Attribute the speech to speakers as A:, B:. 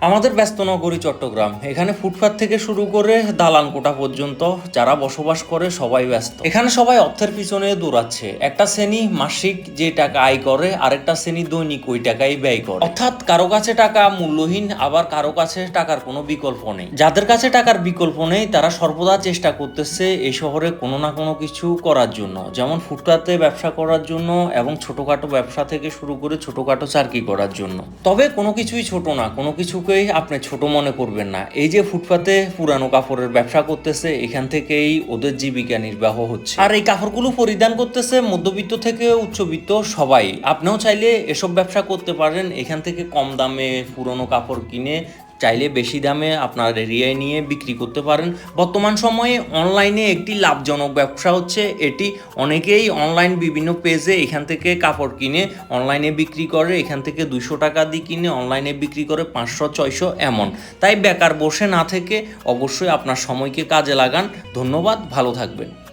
A: আমাদের ব্যস্ত নগরী চট্টগ্রাম। এখানে ফুটপাত থেকে শুরু করে দালান কোটা পর্যন্ত যারা বসবাস করে সবাই ব্যস্ত। এখানে সবাই অর্থের পিছনে দৌড়াচ্ছে। একটা শ্রেণি মাসিক যে টাকা আয় করে, আরেকটা শ্রেণি দৈনিক ওই টাকাই ব্যয় করে। অর্থাৎ কারও কাছে টাকা মূল্যহীন, আবার কারও কাছে টাকার কোনো বিকল্প নেই। যাদের কাছে টাকার বিকল্প নেই, তারা সর্বদা চেষ্টা করতেছে এই শহরে কোনো না কোনো কিছু করার জন্য। যেমন ফুটপাতে ব্যবসা করার জন্য এবং ছোটখাটো ব্যবসা থেকে শুরু করে ছোটখাটো চাকরি করার জন্য। তবে কোনো কিছুই ছোট না, কোনো কিছুকেই আপনি ছোট মনে করবেন না। এই যে ফুটপাতে পুরানো কাপড়ের ব্যবসা করতেছে, এখান থেকেই ওদের জীবিকা নির্বাহ হচ্ছে। আর এই কাপড়গুলো পরিধান করতেছে মধ্যবিত্ত থেকে উচ্চবিত্ত সবাই। আপনিও চাইলে এসব ব্যবসা করতে পারেন। এখান থেকে কম দামে পুরনো কাপড় কিনে চাইলে বেশি দামে আপনার এরিয়ায় নিয়ে বিক্রি করতে পারেন। বর্তমান সময়ে অনলাইনে একটি লাভজনক ব্যবসা হচ্ছে এটি। অনেকেই অনলাইন বিভিন্ন পেজে এখান থেকে কাপড় কিনে অনলাইনে বিক্রি করে, এখান থেকে দুশো টাকা দিয়ে কিনে অনলাইনে বিক্রি করে পাঁচশো, ছয়শো এমন। তাই বেকার বসে না থেকে অবশ্যই আপনার সময়কে কাজে লাগান। ধন্যবাদ, ভালো থাকবেন।